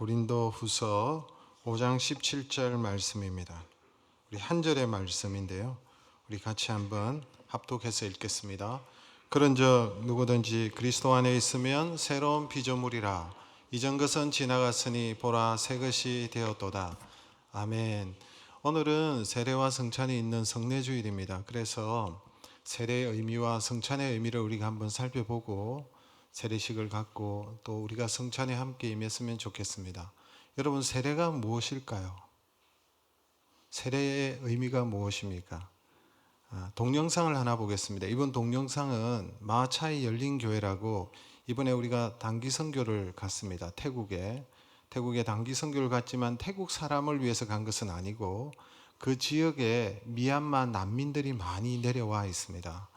고린도 후서 5장 17절 말씀입니다. 우리 한 절의 말씀인데요. 우리 같이 한번 합독해서 읽겠습니다. 그런즉 누구든지 그리스도 안에 있으면 새로운 피조물이라 이전 것은 지나갔으니 보라 새 것이 되었도다. 아멘. 오늘은 세례와 성찬이 있는 성례주일입니다. 그래서 세례의 의미와 성찬의 의미를 우리가 한번 살펴보고 세례식을 갖고 또 우리가 성찬에 함께 임했으면 좋겠습니다. 여러분 세례가 무엇일까요? 세례의 의미가 무엇입니까? 아, 동영상을 하나 보겠습니다. 이번 동영상은 마차이 열린 교회라고 이번에 우리가 단기 선교를 갔습니다. 태국에 태국에 단기 선교를 갔지만 태국 사람을 위해서 간 것은 아니고 그 지역에 미얀마 난민들이 많이 내려와 있습니다.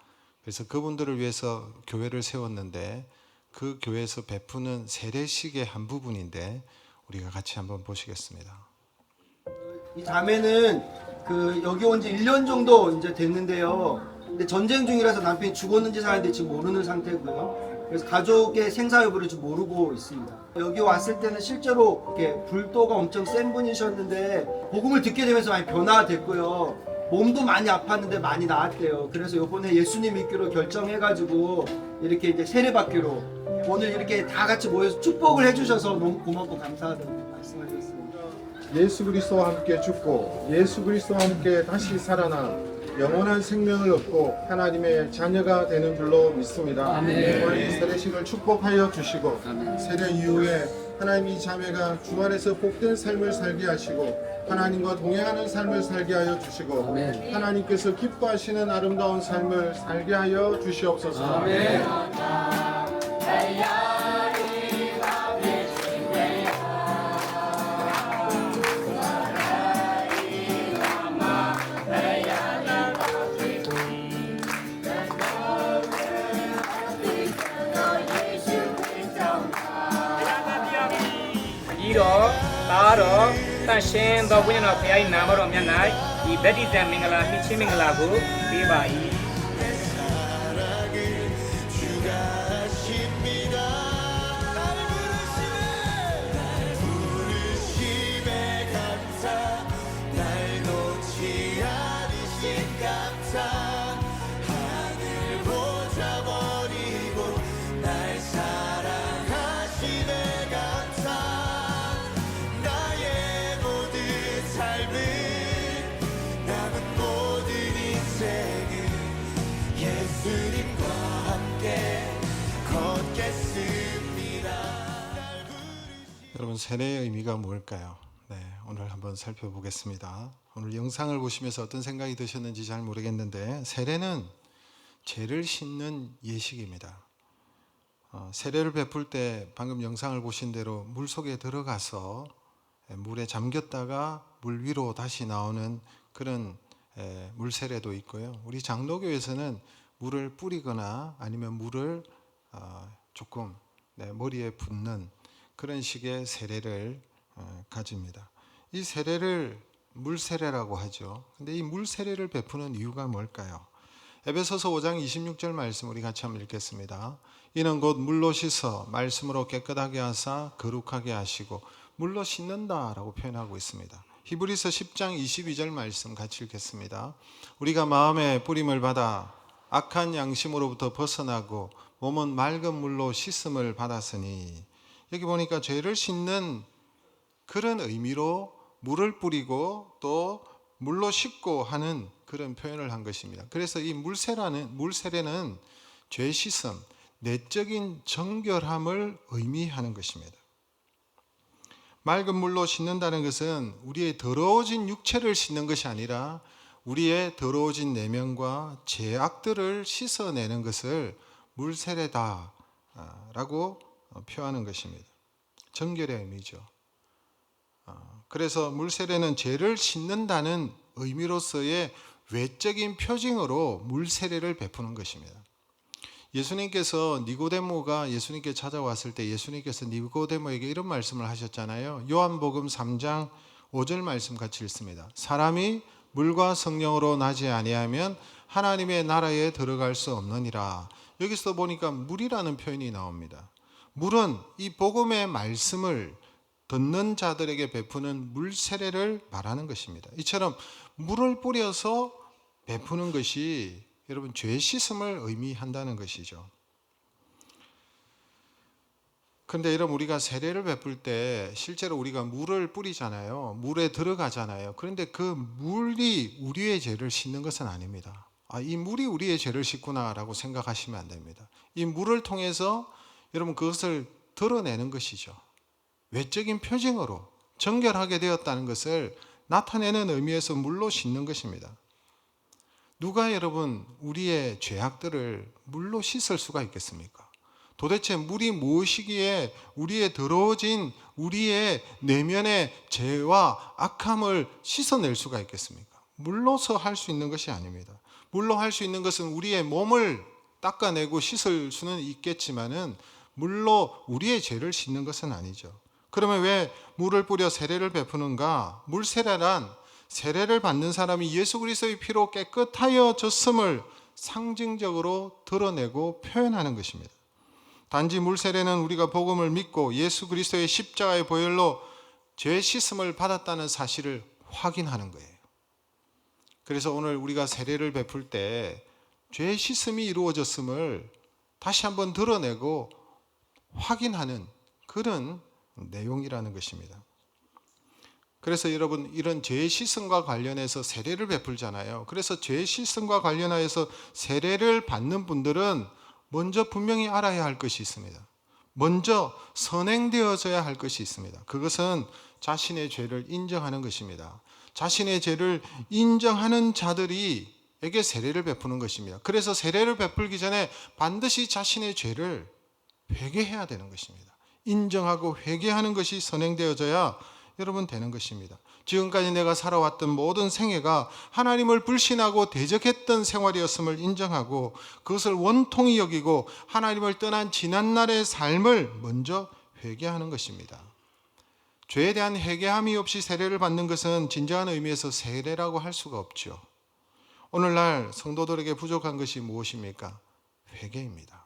그래서 그분들을 위해서 교회를 세웠는데 그 교회에서 베푸는 세례식의 한 부분인데 우리가 같이 한번 보시겠습니다. 이 자매는 그 여기 온 지 1년 정도 이제 됐는데요. 근데 전쟁 중이라서 남편이 죽었는지 사는지 지금 모르는 상태고요. 그래서 가족의 생사 여부를 지금 모르고 있습니다. 여기 왔을 때는 실제로 이렇게 불도가 엄청 센 분이셨는데 복음을 듣게 되면서 많이 변화됐고요. 몸도 많이 아팠는데 많이 나았대요. 그래서 이번에 예수님 믿기로 결정해가지고 이렇게 이제 세례받기로 오늘 이렇게 다 같이 모여서 축복을 해주셔서 너무 고맙고 감사하다고 말씀하셨습니다. 예수 그리스도와 함께 죽고 예수 그리스도와 함께 다시 살아나 영원한 생명을 얻고 하나님의 자녀가 되는 줄로 믿습니다. 또한 이 세례식을 축복하여 주시고 세례 이후에 하나님 이 자매가 주 안에서 복된 삶을 살게 하시고 하나님과 동행하는 삶을 살게 하여 주시고 하나님께서 기뻐하시는 아름다운 삶을 살게 하여 주시옵소서. ။ဤ တော့တန်ရှင်းသောဝိညာဉ်တော်ဘုရား၏နာမတော်မြတ်၌ဒီဗတ္တိဇံမင်္ဂလာနှင့်ချင်းမင်္ဂလာကိုပေးပါ၏။ 여러분 세례의 의미가 뭘까요? 네, 오늘 한번 살펴보겠습니다. 오늘 영상을 보시면서 어떤 생각이 드셨는지 잘 모르겠는데 세례는 죄를 씻는 예식입니다. 어, 세례를 베풀 때 방금 영상을 보신 대로 물 속에 들어가서 에, 물에 잠겼다가 물 위로 다시 나오는 그런 에, 물 세례도 있고요. 우리 장로교에서는 물을 뿌리거나 아니면 물을 어, 조금 네, 머리에 붓는 그런 식의 세례를 어, 가집니다. 이 세례를 물 세례라고 하죠. 근데 이 물 세례를 베푸는 이유가 뭘까요? 에베소서 5장 26절 말씀 우리 같이 한번 읽겠습니다. 이는 곧 물로 씻어 말씀으로 깨끗하게 하사 거룩하게 하시고 물로 씻는다라고 표현하고 있습니다. 히브리서 10장 22절 말씀 같이 읽겠습니다. 우리가 마음의 뿌림을 받아 악한 양심으로부터 벗어나고 몸은 맑은 물로 씻음을 받았으니 여기 보니까 죄를 씻는 그런 의미로 물을 뿌리고 또 물로 씻고 하는 그런 표현을 한 것입니다. 그래서 이 물세라는 물세례는 죄 씻음, 내적인 정결함을 의미하는 것입니다. 맑은 물로 씻는다는 것은 우리의 더러워진 육체를 씻는 것이 아니라 우리의 더러워진 내면과 죄악들을 씻어내는 것을 물세례다라고 표하는 것입니다. 정결의 의미죠. 어, 그래서 물세례는 죄를 씻는다는 의미로서의 외적인 표징으로 물세례를 베푸는 것입니다. 예수님께서 니고데모가 예수님께 찾아왔을 때 예수님께서 니고데모에게 이런 말씀을 하셨잖아요. 요한복음 3장 5절 말씀 같이 읽습니다. 사람이 물과 성령으로 나지 아니하면 하나님의 나라에 들어갈 수 없느니라. 여기서 보니까 물이라는 표현이 나옵니다. 물은 이 복음의 말씀을 듣는 자들에게 베푸는 물 세례를 말하는 것입니다. 이처럼 물을 뿌려서 베푸는 것이 여러분 죄 씻음을 의미한다는 것이죠. 그런데 여러분 우리가 세례를 베풀 때 실제로 우리가 물을 뿌리잖아요. 물에 들어가잖아요. 그런데 그 물이 우리의 죄를 씻는 것은 아닙니다. 아, 이 물이 우리의 죄를 씻구나라고 생각하시면 안 됩니다. 이 물을 통해서 여러분 그것을 드러내는 것이죠. 외적인 표징으로 정결하게 되었다는 것을 나타내는 의미에서 물로 씻는 것입니다. 누가 여러분 우리의 죄악들을 물로 씻을 수가 있겠습니까? 도대체 물이 무엇이기에 우리의 더러워진 우리의 내면의 죄와 악함을 씻어낼 수가 있겠습니까? 물로서 할 수 있는 것이 아닙니다. 물로 할 수 있는 것은 우리의 몸을 닦아내고 씻을 수는 있겠지만은 물로 우리의 죄를 씻는 것은 아니죠. 그러면 왜 물을 뿌려 세례를 베푸는가? 물 세례란 세례를 받는 사람이 예수 그리스도의 피로 깨끗하여 졌음을 상징적으로 드러내고 표현하는 것입니다. 단지 물 세례는 우리가 복음을 믿고 예수 그리스도의 십자가의 보혈로 죄 씻음을 받았다는 사실을 확인하는 거예요. 그래서 오늘 우리가 세례를 베풀 때 죄 씻음이 이루어졌음을 다시 한번 드러내고 확인하는 그런 내용이라는 것입니다. 그래서 여러분 이런 죄 씻음과 관련해서 세례를 베풀잖아요. 그래서 죄 씻음과 관련하여서 세례를 받는 분들은 먼저 분명히 알아야 할 것이 있습니다. 먼저 선행되어져야 할 것이 있습니다. 그것은 자신의 죄를 인정하는 것입니다. 자신의 죄를 인정하는 자들이 에게 세례를 베푸는 것입니다. 그래서 세례를 베풀기 전에 반드시 자신의 죄를 회개해야 되는 것입니다. 인정하고 회개하는 것이 선행되어져야 여러분 되는 것입니다. 지금까지 내가 살아왔던 모든 생애가 하나님을 불신하고 대적했던 생활이었음을 인정하고 그것을 원통히 여기고 하나님을 떠난 지난날의 삶을 먼저 회개하는 것입니다. 죄에 대한 회개함이 없이 세례를 받는 것은 진정한 의미에서 세례라고 할 수가 없죠. 오늘날 성도들에게 부족한 것이 무엇입니까? 회개입니다.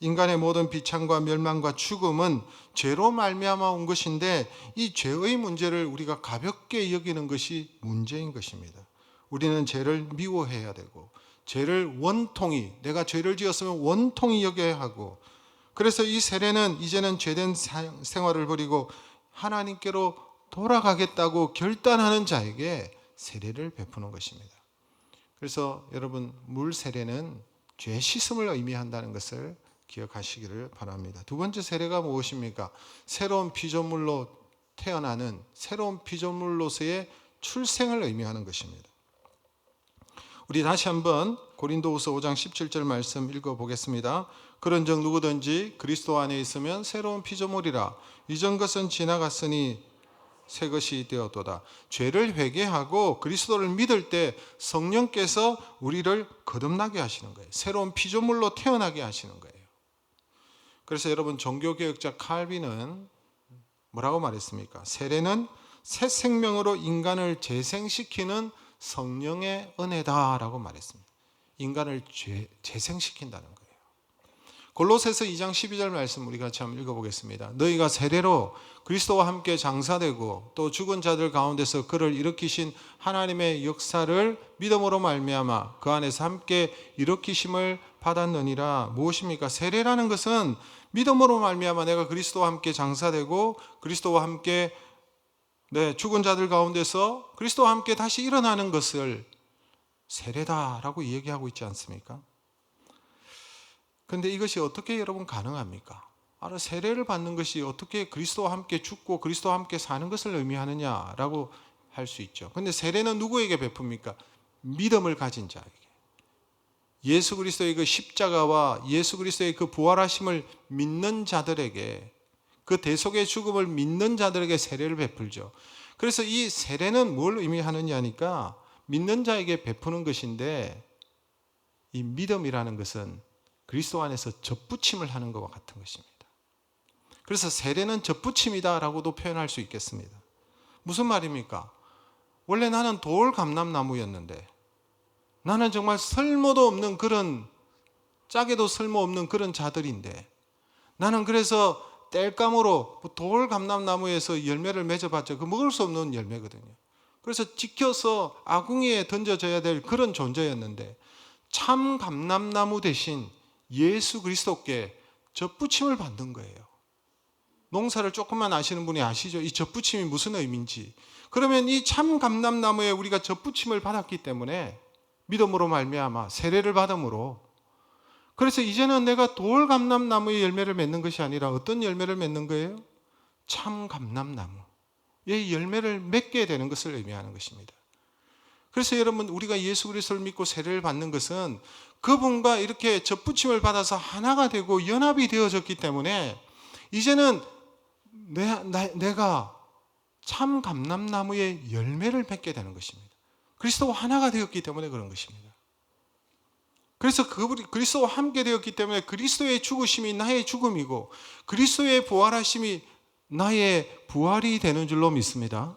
인간의 모든 비참과 멸망과 죽음은 죄로 말미암아 온 것인데 이 죄의 문제를 우리가 가볍게 여기는 것이 문제인 것입니다. 우리는 죄를 미워해야 되고 죄를 원통히 내가 죄를 지었으면 원통히 여겨야 하고 그래서 이 세례는 이제는 죄된 생활을 버리고 하나님께로 돌아가겠다고 결단하는 자에게 세례를 베푸는 것입니다. 그래서 여러분 물 세례는 죄 씻음을 의미한다는 것을 기억하시기를 바랍니다. 두 번째 세례가 무엇입니까? 새로운 피조물로 태어나는 새로운 피조물로서의 출생을 의미하는 것입니다. 우리 다시 한번 고린도후서 5장 17절 말씀 읽어 보겠습니다. 그런즉 누구든지 그리스도 안에 있으면 새로운 피조물이라 이전 것은 지나갔으니 새 것이 되었도다. 죄를 회개하고 그리스도를 믿을 때 성령께서 우리를 거듭나게 하시는 거예요. 새로운 피조물로 태어나게 하시는 거예요. 그래서 여러분 종교개혁자 칼빈은 뭐라고 말했습니까? 세례는 새 생명으로 인간을 재생시키는 성령의 은혜다라고 말했습니다. 인간을 죄, 재생시킨다는 거예요. 골로새서 2장 12절 말씀 우리 같이 한번 읽어보겠습니다. 너희가 세례로 그리스도와 함께 장사되고 또 죽은 자들 가운데서 그를 일으키신 하나님의 역사를 믿음으로 말미암아 그 안에서 함께 일으키심을 받았느니라. 무엇입니까? 세례라는 것은 믿음으로 말미암아 내가 그리스도와 함께 장사되고 그리스도와 함께 네, 죽은 자들 가운데서 그리스도와 함께 다시 일어나는 것을 세례다라고 얘기하고 있지 않습니까? 근데 이것이 어떻게 여러분 가능합니까? 알아 세례를 받는 것이 어떻게 그리스도와 함께 죽고 그리스도와 함께 사는 것을 의미하느냐라고 할 수 있죠. 근데 세례는 누구에게 베풉니까? 믿음을 가진 자에게. 예수 그리스도의 그 십자가와 예수 그리스도의 그 부활하심을 믿는 자들에게 그 대속의 죽음을 믿는 자들에게 세례를 베풀죠. 그래서 이 세례는 뭘 의미하느냐니까 믿는 자에게 베푸는 것인데 이 믿음이라는 것은 그리스도 안에서 접붙임을 하는 것과 같은 것입니다. 그래서 세례는 접붙임이다라고도 표현할 수 있겠습니다. 무슨 말입니까? 원래 나는 돌 감람나무였는데 나는 정말 쓸모도 없는 그런 짝에도 쓸모없는 그런 자들인데 나는 그래서 땔감으로 돌 감람나무에서 열매를 맺어봤자 그 먹을 수 없는 열매거든요. 그래서 지켜서 아궁이에 던져져야 될 그런 존재였는데 참 감람나무 대신 예수 그리스도께 젖붙임을 받는 거예요. 농사를 조금만 아시는 분이 아시죠? 이 젖붙임이 무슨 의미인지. 그러면 이 참 감람나무에 우리가 젖붙임을 받았기 때문에 믿음으로 말미암아 세례를 받음으로 그래서 이제는 내가 돌 감람나무의 열매를 맺는 것이 아니라 어떤 열매를 맺는 거예요? 참 감람나무. 의 열매를 맺게 되는 것을 의미하는 것입니다. 그래서 여러분 우리가 예수 그리스도를 믿고 세례를 받는 것은 그분과 이렇게 접붙임을 받아서 하나가 되고 연합이 되어졌기 때문에 이제는 내, 나, 내가 참 감람나무의 열매를 맺게 되는 것입니다. 그리스도와 하나가 되었기 때문에 그런 것입니다. 그래서 그 그리스도와 함께 되었기 때문에 그리스도의 죽으심이 나의 죽음이고 그리스도의 부활하심이 나의 부활이 되는 줄로 믿습니다.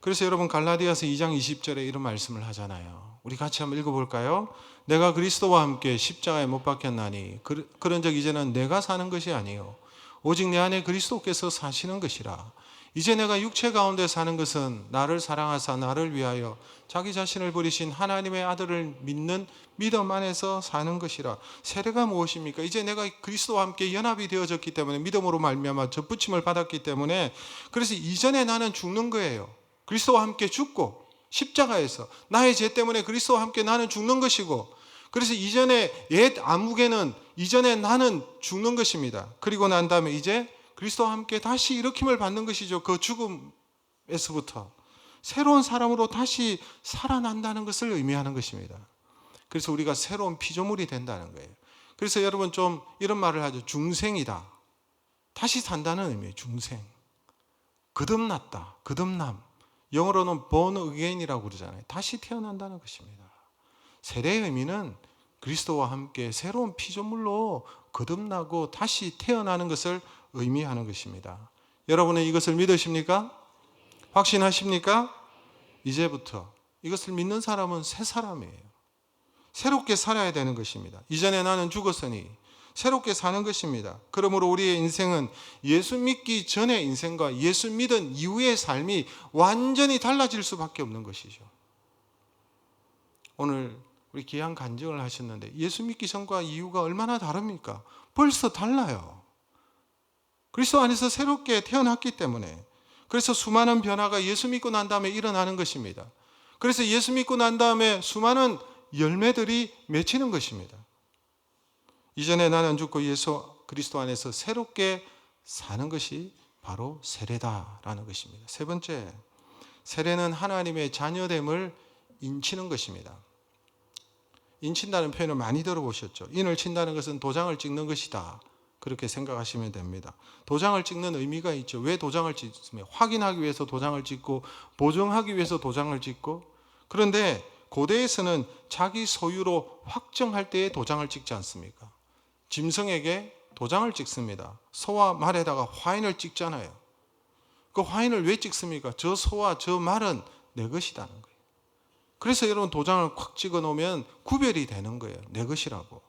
그래서 여러분 갈라디아서 2장 20절에 이런 말씀을 하잖아요. 우리 같이 한번 읽어볼까요? 내가 그리스도와 함께 십자가에 못 박혔나니 그, 그런 적 이제는 내가 사는 것이 아니요 오직 내 안에 그리스도께서 사시는 것이라. 이제 내가 육체 가운데 사는 것은 나를 사랑하사 나를 위하여 자기 자신을 버리신 하나님의 아들을 믿는 믿음 안에서 사는 것이라. 세례가 무엇입니까? 이제 내가 그리스도와 함께 연합이 되어졌기 때문에 믿음으로 말미암아 접붙임을 받았기 때문에 그래서 이전에 나는 죽는 거예요. 그리스도와 함께 죽고 십자가에서 나의 죄 때문에 그리스도와 함께 나는 죽는 것이고 그래서 이전에 옛 암흑에는 이전에 나는 죽는 것입니다. 그리고 난 다음에 이제 그리스도와 함께 다시 일으킴을 받는 것이죠. 그 죽음에서부터 새로운 사람으로 다시 살아난다는 것을 의미하는 것입니다. 그래서 우리가 새로운 피조물이 된다는 거예요. 그래서 여러분 좀 이런 말을 하죠. 중생이다. 다시 산다는 의미예요. 중생. 거듭났다. 거듭남. 영어로는 born again이라고 그러잖아요. 다시 태어난다는 것입니다. 세례의 의미는 그리스도와 함께 새로운 피조물로 거듭나고 다시 태어나는 것을 의미하는 것입니다. 여러분은 이것을 믿으십니까? 확신하십니까? 이제부터 이것을 믿는 사람은 새 사람이에요. 새롭게 살아야 되는 것입니다. 이전에 나는 죽었으니 새롭게 사는 것입니다. 그러므로 우리의 인생은 예수 믿기 전의 인생과 예수 믿은 이후의 삶이 완전히 달라질 수밖에 없는 것이죠. 오늘 우리 귀한 간증을 하셨는데 예수 믿기 전과 이후가 얼마나 다릅니까? 벌써 달라요. 그리스도 안에서 새롭게 태어났기 때문에 그래서 수많은 변화가 예수 믿고 난 다음에 일어나는 것입니다. 그래서 예수 믿고 난 다음에 수많은 열매들이 맺히는 것입니다. 이전에 나는 죽고 예수 그리스도 안에서 새롭게 사는 것이 바로 세례다라는 것입니다. 세 번째, 세례는 하나님의 자녀됨을 인치는 것입니다. 인친다는 표현을 많이 들어보셨죠. 인을 친다는 것은 도장을 찍는 것이다. 그렇게 생각하시면 됩니다. 도장을 찍는 의미가 있죠. 왜 도장을 찍습니까? 확인하기 위해서 도장을 찍고 보정하기 위해서 도장을 찍고 그런데 고대에서는 자기 소유로 확정할 때에 도장을 찍지 않습니까? 짐승에게 도장을 찍습니다. 소와 말에다가 화인을 찍잖아요. 그 화인을 왜 찍습니까? 저 소와 저 말은 내 것이라는 거예요. 그래서 여러분 도장을 콱 찍어 놓으면 구별이 되는 거예요. 내 것이라고.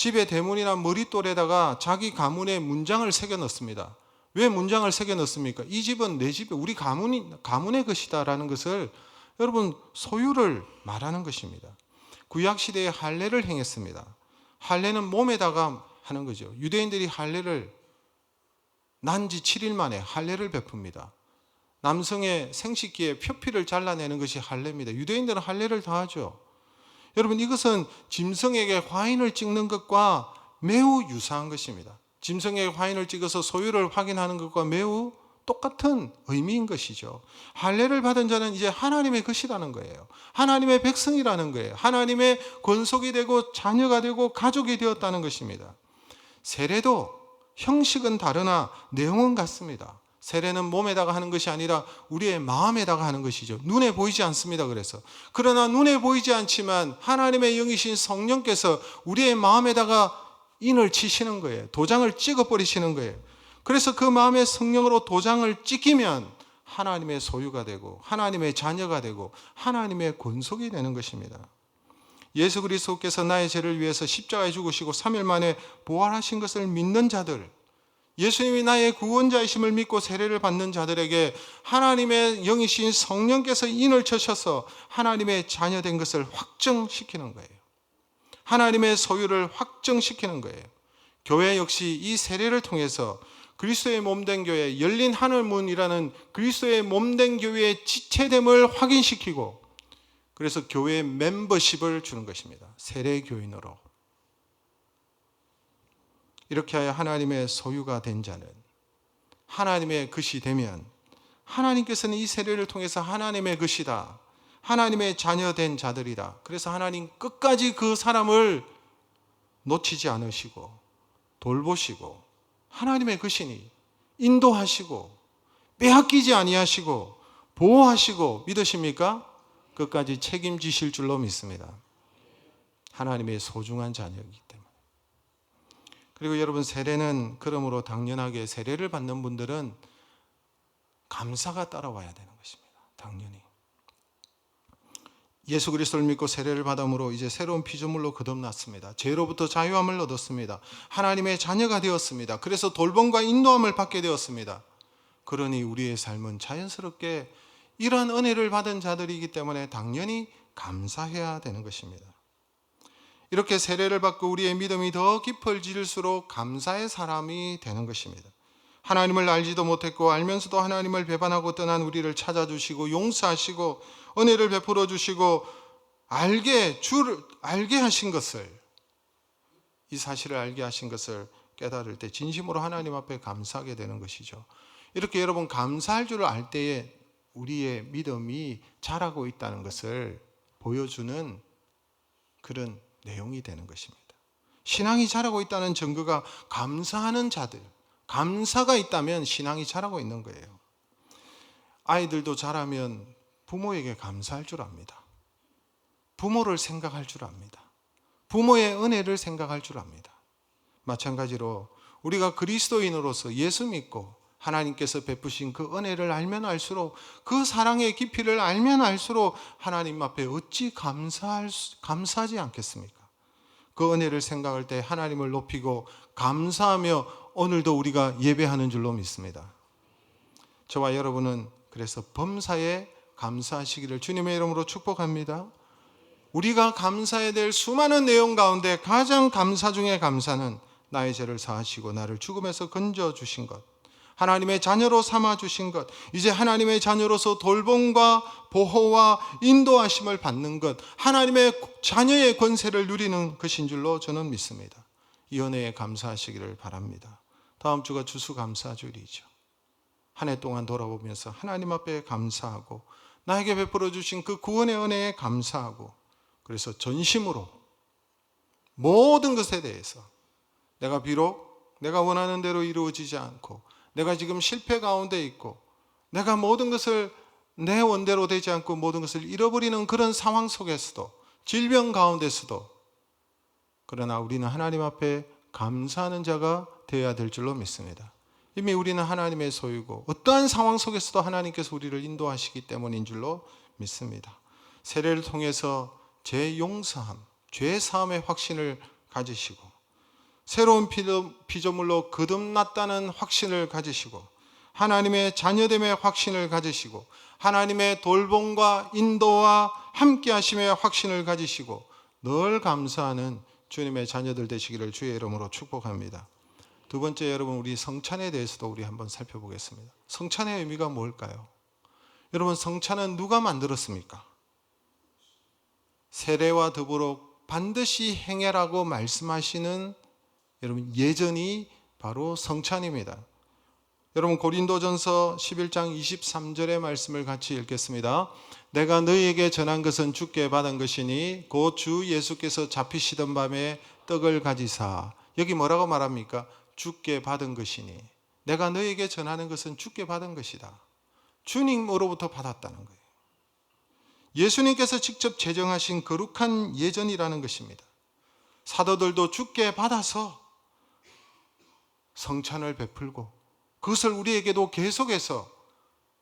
집에 대문이나 머릿돌에다가 자기 가문의 문장을 새겨 넣습니다. 왜 문장을 새겨 넣습니까? 이 집은 내 집에 우리 가문이 가문의 것이다라는 것을 여러분 소유를 말하는 것입니다. 구약 시대에 할례를 행했습니다. 할례는 몸에다가 하는 거죠. 유대인들이 할례를 난 지 7일 만에 할례를 베풉니다. 남성의 생식기에 표피를 잘라내는 것이 할례입니다. 유대인들은 할례를 다 하죠. 여러분 이것은 짐승에게 화인을 찍는 것과 매우 유사한 것입니다. 짐승에게 화인을 찍어서 소유를 확인하는 것과 매우 똑같은 의미인 것이죠. 할례를 받은 자는 이제 하나님의 것이라는 거예요. 하나님의 백성이라는 거예요. 하나님의 권속이 되고 자녀가 되고 가족이 되었다는 것입니다. 세례도 형식은 다르나 내용은 같습니다. 세례는 몸에다가 하는 것이 아니라 우리의 마음에다가 하는 것이죠. 눈에 보이지 않습니다. 그래서 그러나 눈에 보이지 않지만 하나님의 영이신 성령께서 우리의 마음에다가 인을 치시는 거예요. 도장을 찍어 버리시는 거예요. 그래서 그 마음의 성령으로 도장을 찍히면 하나님의 소유가 되고 하나님의 자녀가 되고 하나님의 권속이 되는 것입니다. 예수 그리스도께서 나의 죄를 위해서 십자가에 죽으시고 3일 만에 부활하신 것을 믿는 자들 예수님이 나의 구원자이심을 믿고 세례를 받는 자들에게 하나님의 영이신 성령께서 인을 쳐셔서 하나님의 자녀된 것을 확정시키는 거예요. 하나님의 소유를 확정시키는 거예요. 교회 역시 이 세례를 통해서 그리스도의 몸된 교회, 열린 하늘 문이라는 그리스도의 몸된 교회의 지체됨을 확인시키고 그래서 교회 멤버십을 주는 것입니다. 세례 교인으로. 이렇게 하여 하나님의 소유가 된 자는 하나님의 것이 되면 하나님께서는 이 세례를 통해서 하나님의 것이다. 하나님의 자녀된 자들이다. 그래서 하나님 끝까지 그 사람을 놓치지 않으시고 돌보시고 하나님의 것이니 인도하시고 빼앗기지 아니하시고 보호하시고 믿으십니까? 끝까지 책임지실 줄로 믿습니다. 하나님의 소중한 자녀이기 때문에. 그리고 여러분 세례는 그러므로 당연하게 세례를 받는 분들은 감사가 따라와야 되는 것입니다. 당연히. 예수 그리스도를 믿고 세례를 받음으로 이제 새로운 피조물로 거듭났습니다. 죄로부터 자유함을 얻었습니다. 하나님의 자녀가 되었습니다. 그래서 돌봄과 인도함을 받게 되었습니다. 그러니 우리의 삶은 자연스럽게 이러한 은혜를 받은 자들이기 때문에 당연히 감사해야 되는 것입니다. 이렇게 세례를 받고 우리의 믿음이 더 깊어질수록 감사의 사람이 되는 것입니다. 하나님을 알지도 못했고 알면서도 하나님을 배반하고 떠난 우리를 찾아주시고 용서하시고 은혜를 베풀어 주시고 알게 줄 알게 하신 것을 이 사실을 알게 하신 것을 깨달을 때 진심으로 하나님 앞에 감사하게 되는 것이죠. 이렇게 여러분 감사할 줄을 알 때에 우리의 믿음이 자라고 있다는 것을 보여주는 그런 내용이 되는 것입니다. 신앙이 자라고 있다는 증거가 감사하는 자들, 감사가 있다면 신앙이 자라고 있는 거예요. 아이들도 자라면 부모에게 감사할 줄 압니다. 부모를 생각할 줄 압니다. 부모의 은혜를 생각할 줄 압니다. 마찬가지로 우리가 그리스도인으로서 예수 믿고 하나님께서 베푸신 그 은혜를 알면 알수록 그 사랑의 깊이를 알면 알수록 하나님 앞에 어찌 감사할 수, 감사하지 않겠습니까? 그 은혜를 생각할 때 하나님을 높이고 감사하며 오늘도 우리가 예배하는 줄로 믿습니다. 저와 여러분은 그래서 범사에 감사하시기를 주님의 이름으로 축복합니다. 우리가 감사해야 될 수많은 내용 가운데 가장 감사 중에 감사는 나의 죄를 사하시고 나를 죽음에서 건져 주신 것. 하나님의 자녀로 삼아 주신 것, 이제 하나님의 자녀로서 돌봄과 보호와 인도하심을 받는 것, 하나님의 자녀의 권세를 누리는 것인 줄로 저는 믿습니다. 이 은혜에 감사하시기를 바랍니다. 다음 주가 주수 감사주일이죠. 한 해 동안 돌아보면서 하나님 앞에 감사하고 나에게 베풀어 주신 그 구원의 은혜에 감사하고 그래서 전심으로 모든 것에 대해서 내가 비록 내가 원하는 대로 이루어지지 않고 내가 지금 실패 가운데 있고 내가 모든 것을 내 원대로 되지 않고 모든 것을 잃어버리는 그런 상황 속에서도 질병 가운데서도 그러나 우리는 하나님 앞에 감사하는 자가 되어야 될 줄로 믿습니다. 이미 우리는 하나님의 소유고 어떠한 상황 속에서도 하나님께서 우리를 인도하시기 때문인 줄로 믿습니다. 세례를 통해서 죄 용서함, 죄 사함의 확신을 가지시고 새로운 피조물로 거듭났다는 확신을 가지시고 하나님의 자녀됨의 확신을 가지시고 하나님의 돌봄과 인도와 함께 하심의 확신을 가지시고 늘 감사하는 주님의 자녀들 되시기를 주의 이름으로 축복합니다. 두 번째 여러분 우리 성찬에 대해서도 우리 한번 살펴보겠습니다. 성찬의 의미가 뭘까요? 여러분 성찬은 누가 만들었습니까? 세례와 더불어 반드시 행해라고 말씀하시는 여러분 예전이 바로 성찬입니다. 여러분 고린도전서 11장 23절의 말씀을 같이 읽겠습니다. 내가 너희에게 전한 것은 주께 받은 것이니 곧 주 예수께서 잡히시던 밤에 떡을 가지사 여기 뭐라고 말합니까? 주께 받은 것이니 내가 너희에게 전하는 것은 주께 받은 것이다. 주님으로부터 받았다는 거예요. 예수님께서 직접 제정하신 거룩한 예전이라는 것입니다. 사도들도 주께 받아서 성찬을 베풀고 그것을 우리에게도 계속해서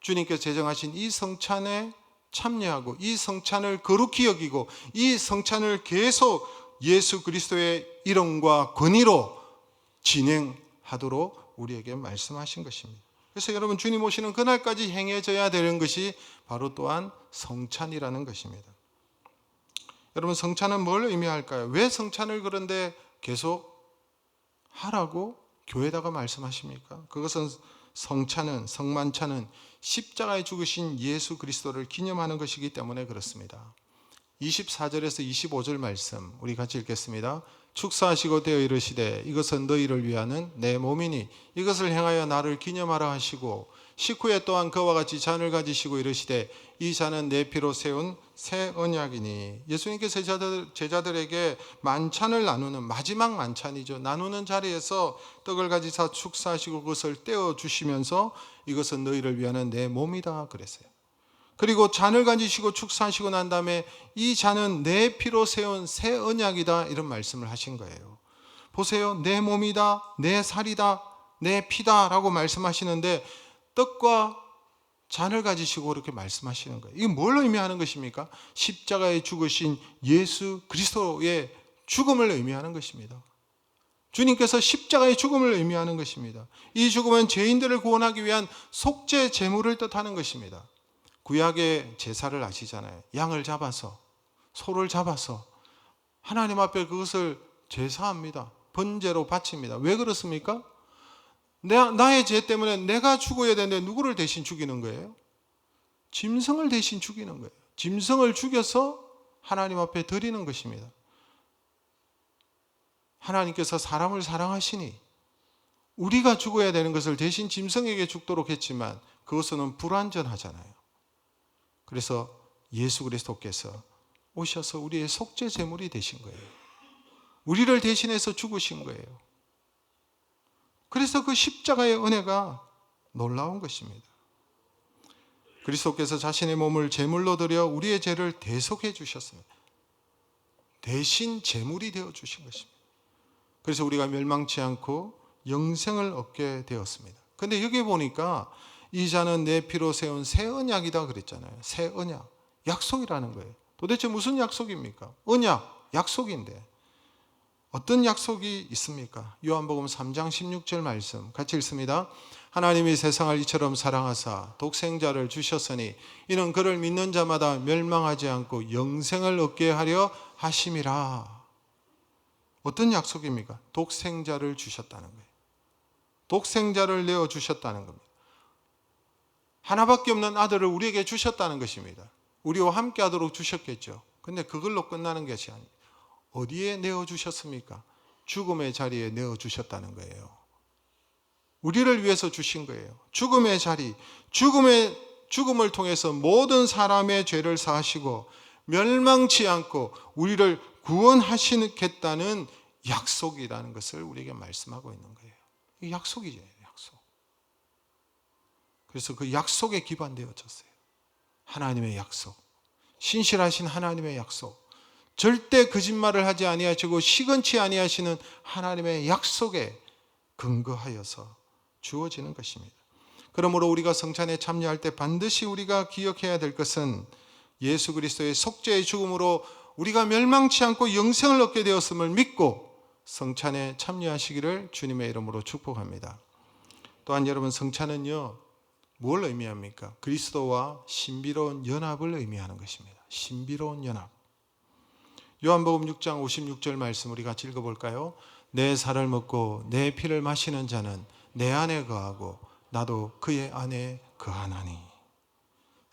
주님께서 제정하신 이 성찬에 참여하고 이 성찬을 거룩히 여기고 이 성찬을 계속 예수 그리스도의 이름과 권위로 진행하도록 우리에게 말씀하신 것입니다. 그래서 여러분 주님 오시는 그날까지 행해져야 되는 것이 바로 또한 성찬이라는 것입니다. 여러분 성찬은 뭘 의미할까요? 왜 성찬을 그런데 계속 하라고 교회다가 말씀하십니까? 그것은 성찬은 성만찬은 십자가에 죽으신 예수 그리스도를 기념하는 것이기 때문에 그렇습니다. 24절에서 25절 말씀 우리 같이 읽겠습니다. 축사하시고 되어 이르시되 이것은 너희를 위하는 내 몸이니 이것을 행하여 나를 기념하라 하시고 식후에 또한 그와 같이 잔을 가지시고 이르시되 이 잔은 내 피로 세운 새 언약이니 예수님께서 제자들, 제자들에게 만찬을 나누는 마지막 만찬이죠 나누는 자리에서 떡을 가지사 축사하시고 그것을 떼어 주시면서 이것은 너희를 위하는 내 몸이다 그랬어요 그리고 잔을 가지시고 축사하시고 난 다음에 이 잔은 내 피로 세운 새 언약이다 이런 말씀을 하신 거예요. 보세요. 내 몸이다, 내 살이다, 내 피다라고 말씀하시는데 떡과 잔을 가지시고 이렇게 말씀하시는 거예요. 이게 뭘 의미하는 것입니까? 십자가에 죽으신 예수 그리스도의 죽음을 의미하는 것입니다. 주님께서 십자가의 죽음을 의미하는 것입니다. 이 죽음은 죄인들을 구원하기 위한 속죄 제물을 뜻하는 것입니다. 구약의 제사를 아시잖아요. 양을 잡아서 소를 잡아서 하나님 앞에 그것을 제사합니다. 번제로 바칩니다. 왜 그렇습니까? 내, 나의 죄 때문에 내가 죽어야 되는데 누구를 대신 죽이는 거예요? 짐승을 대신 죽이는 거예요. 짐승을 죽여서 하나님 앞에 드리는 것입니다. 하나님께서 사람을 사랑하시니 우리가 죽어야 되는 것을 대신 짐승에게 죽도록 했지만 그것은 불완전하잖아요. 그래서 예수 그리스도께서 오셔서 우리의 속죄 제물이 되신 거예요. 우리를 대신해서 죽으신 거예요. 그래서 그 십자가의 은혜가 놀라운 것입니다. 그리스도께서 자신의 몸을 제물로 드려 우리의 죄를 대속해 주셨습니다. 대신 제물이 되어 주신 것입니다. 그래서 우리가 멸망치 않고 영생을 얻게 되었습니다. 근데 여기 보니까 이 자는 내 피로 세운 새 언약이다 그랬잖아요. 새 언약. 약속이라는 거예요. 도대체 무슨 약속입니까? 언약, 약속인데. 어떤 약속이 있습니까? 요한복음 3장 16절 말씀 같이 읽습니다. 하나님이 세상을 이처럼 사랑하사 독생자를 주셨으니 이는 그를 믿는 자마다 멸망하지 않고 영생을 얻게 하려 하심이라. 어떤 약속입니까? 독생자를 주셨다는 거예요. 독생자를 내어 주셨다는 겁니다. 하나밖에 없는 아들을 우리에게 주셨다는 것입니다. 우리와 함께 하도록 주셨겠죠. 근데 그걸로 끝나는 것이 아니에요. 어디에 내어 주셨습니까? 죽음의 자리에 내어 주셨다는 거예요. 우리를 위해서 주신 거예요. 죽음의 자리, 죽음의 죽음을 통해서 모든 사람의 죄를 사하시고 멸망치 않고 우리를 구원하시겠다는 약속이라는 것을 우리에게 말씀하고 있는 거예요. 이 약속이죠, 약속. 그래서 그 약속에 기반되어졌어요. 하나님의 약속. 신실하신 하나님의 약속. 절대 거짓말을 하지 아니하시고 시건치 아니하시는 하나님의 약속에 근거하여서 주어지는 것입니다. 그러므로 우리가 성찬에 참여할 때 반드시 우리가 기억해야 될 것은 예수 그리스도의 속죄의 죽음으로 우리가 멸망치 않고 영생을 얻게 되었음을 믿고 성찬에 참여하시기를 주님의 이름으로 축복합니다. 또한 여러분 성찬은요 뭘 의미합니까? 그리스도와 신비로운 연합을 의미하는 것입니다. 신비로운 연합. 요한복음 6장 56절 말씀 우리 같이 읽어볼까요? 내 살을 먹고 내 피를 마시는 자는 내 안에 거하고 나도 그의 안에 거하나니.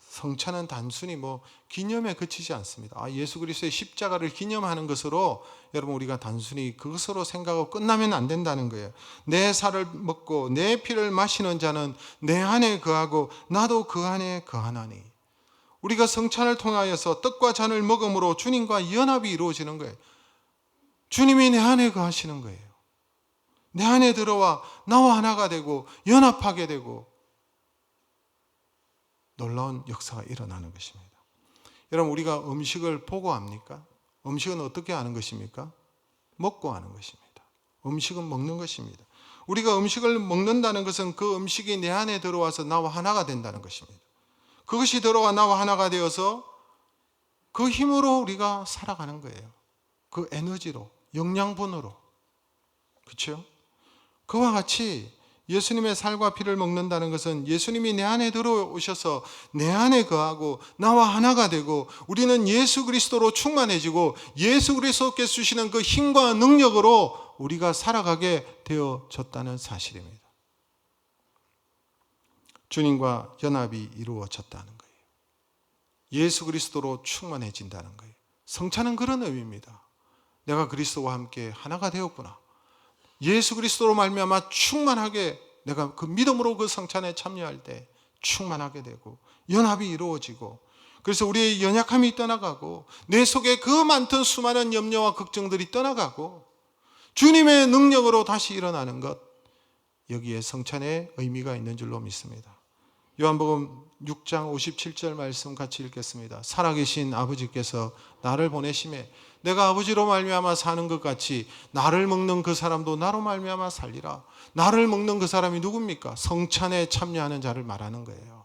성찬은 단순히 뭐 기념에 그치지 않습니다. 아, 예수 그리스도의 십자가를 기념하는 것으로 여러분 우리가 단순히 그것으로 생각하고 끝나면 안 된다는 거예요. 내 살을 먹고 내 피를 마시는 자는 내 안에 거하고 나도 그 안에 거하나니. 우리가 성찬을 통하여서 떡과 잔을 먹음으로 주님과 연합이 이루어지는 거예요. 주님이 내 안에 거하시는 거예요. 내 안에 들어와 나와 하나가 되고 연합하게 되고 놀라운 역사가 일어나는 것입니다. 여러분 우리가 음식을 보고 합니까? 음식은 어떻게 하는 것입니까? 먹고 하는 것입니다. 음식은 먹는 것입니다. 우리가 음식을 먹는다는 것은 그 음식이 내 안에 들어와서 나와 하나가 된다는 것입니다. 그것이 들어와 나와 하나가 되어서 그 힘으로 우리가 살아가는 거예요. 그 에너지로, 영양분으로. 그렇죠? 그와 같이 예수님의 살과 피를 먹는다는 것은 예수님이 내 안에 들어오셔서 내 안에 거하고 나와 하나가 되고 우리는 예수 그리스도로 충만해지고 예수 그리스도께서 주시는 그 힘과 능력으로 우리가 살아가게 되어졌다는 사실입니다. 주님과 연합이 이루어졌다는 거예요. 예수 그리스도로 충만해진다는 거예요. 성찬은 그런 의미입니다. 내가 그리스도와 함께 하나가 되었구나. 예수 그리스도로 말미암아 충만하게 내가 그 믿음으로 그 성찬에 참여할 때 충만하게 되고 연합이 이루어지고 그래서 우리의 연약함이 떠나가고 내 속에 그 많던 수많은 염려와 걱정들이 떠나가고 주님의 능력으로 다시 일어나는 것 여기에 성찬의 의미가 있는 줄로 믿습니다. 요한복음 6장 57절 말씀 같이 읽겠습니다. 살아계신 아버지께서 나를 보내심에 내가 아버지로 말미암아 사는 것 같이 나를 먹는 그 사람도 나로 말미암아 살리라. 나를 먹는 그 사람이 누굽니까? 성찬에 참여하는 자를 말하는 거예요.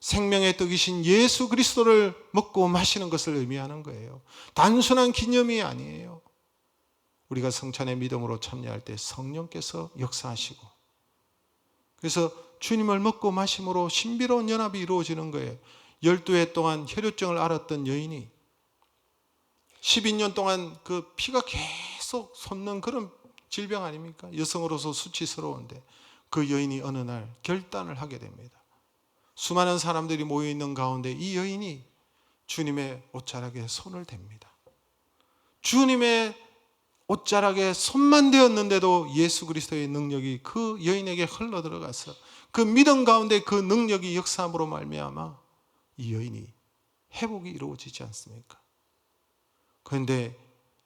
생명의 떡이신 예수 그리스도를 먹고 마시는 것을 의미하는 거예요. 단순한 기념이 아니에요. 우리가 성찬의 믿음으로 참여할 때 성령께서 역사하시고 그래서 주님을 먹고 마심으로 신비로운 연합이 이루어지는 거예요. 12해 동안 혈류증을 앓았던 여인이 12년 동안 그 피가 계속 솟는 그런 질병 아닙니까? 여성으로서 수치스러운데 그 여인이 어느 날 결단을 하게 됩니다. 수많은 사람들이 모여 있는 가운데 이 여인이 주님의 옷자락에 손을 댑니다. 주님의 옷자락에 손만 대었는데도 예수 그리스도의 능력이 그 여인에게 흘러 들어가서 그 믿음 가운데 그 능력이 역사함으로 말미암아 이 여인이 회복이 이루어지지 않습니까? 그런데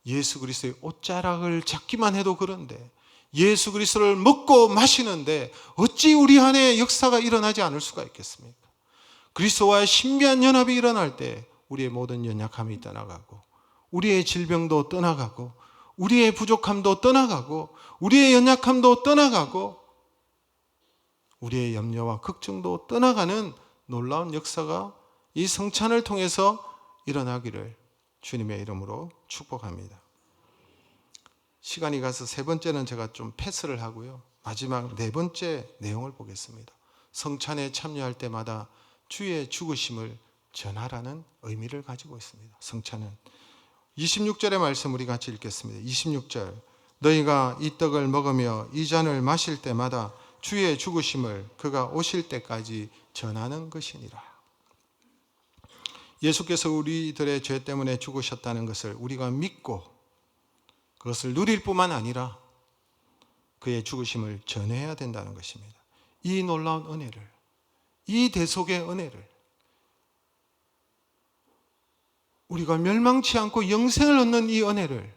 예수 그리스도의 옷자락을 잡기만 해도 그런데 예수 그리스도를 먹고 마시는데 어찌 우리 안에 역사가 일어나지 않을 수가 있겠습니까? 그리스도와의 신비한 연합이 일어날 때 우리의 모든 연약함이 떠나가고 우리의 질병도 떠나가고 우리의 부족함도 떠나가고 우리의 연약함도 떠나가고 우리의 염려와 걱정도 떠나가는 놀라운 역사가 이 성찬을 통해서 일어나기를 주님의 이름으로 축복합니다. 시간이 가서 세 번째는 제가 좀 패스를 하고요. 마지막 네 번째 내용을 보겠습니다. 성찬에 참여할 때마다 주의 죽으심을 전하라는 의미를 가지고 있습니다. 성찬은 26절의 말씀 우리 같이 읽겠습니다. 26절 너희가 이 떡을 먹으며 이 잔을 마실 때마다 주의 죽으심을 그가 오실 때까지 전하는 것이니라. 예수께서 우리들의 죄 때문에 죽으셨다는 것을 우리가 믿고 그것을 누릴 뿐만 아니라 그의 죽으심을 전해야 된다는 것입니다. 이 놀라운 은혜를, 이 대속의 은혜를 우리가 멸망치 않고 영생을 얻는 이 은혜를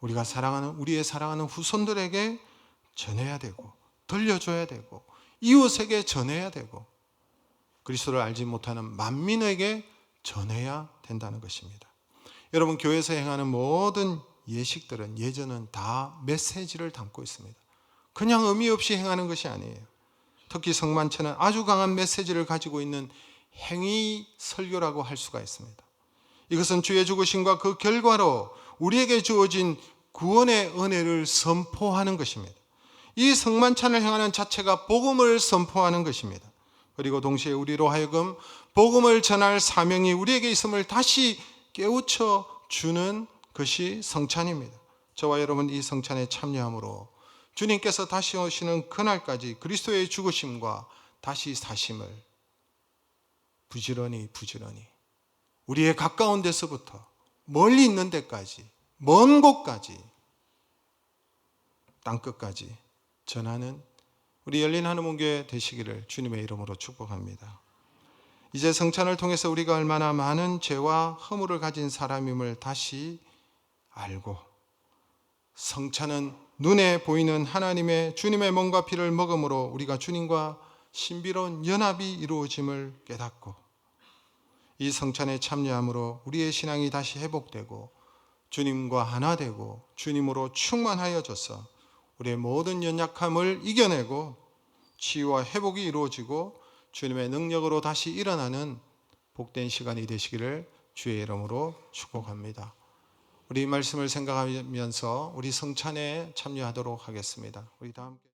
우리가 사랑하는 우리의 사랑하는 후손들에게 전해야 되고 들려줘야 되고 이웃에게 전해야 되고 그리스도를 알지 못하는 만민에게 전해야 된다는 것입니다. 여러분 교회에서 행하는 모든 예식들은 예전은 다 메시지를 담고 있습니다. 그냥 의미 없이 행하는 것이 아니에요. 특히 성만찬은 아주 강한 메시지를 가지고 있는 행위 설교라고 할 수가 있습니다. 이것은 주의 죽으심과 그 결과로 우리에게 주어진 구원의 은혜를 선포하는 것입니다. 이 성만찬을 행하는 자체가 복음을 선포하는 것입니다. 그리고 동시에 우리로 하여금 복음을 전할 사명이 우리에게 있음을 다시 깨우쳐 주는 것이 성찬입니다. 저와 여러분 이 성찬에 참여함으로 주님께서 다시 오시는 그날까지 그리스도의 죽으심과 다시 사심을 부지런히 부지런히 우리의 가까운 데서부터 멀리 있는 데까지 먼 곳까지 땅 끝까지 전하는 우리 열린 하늘문교회 되시기를 주님의 이름으로 축복합니다. 이제 성찬을 통해서 우리가 얼마나 많은 죄와 허물을 가진 사람임을 다시 알고 성찬은 눈에 보이는 하나님의 주님의 몸과 피를 먹음으로 우리가 주님과 신비로운 연합이 이루어짐을 깨닫고 이 성찬에 참여함으로 우리의 신앙이 다시 회복되고 주님과 하나 되고 주님으로 충만하여져서 우리의 모든 연약함을 이겨내고 치유와 회복이 이루어지고 주님의 능력으로 다시 일어나는 복된 시간이 되시기를 주의 이름으로 축복합니다. 우리 말씀을 생각하면서 우리 성찬에 참여하도록 하겠습니다. 우리 다 함께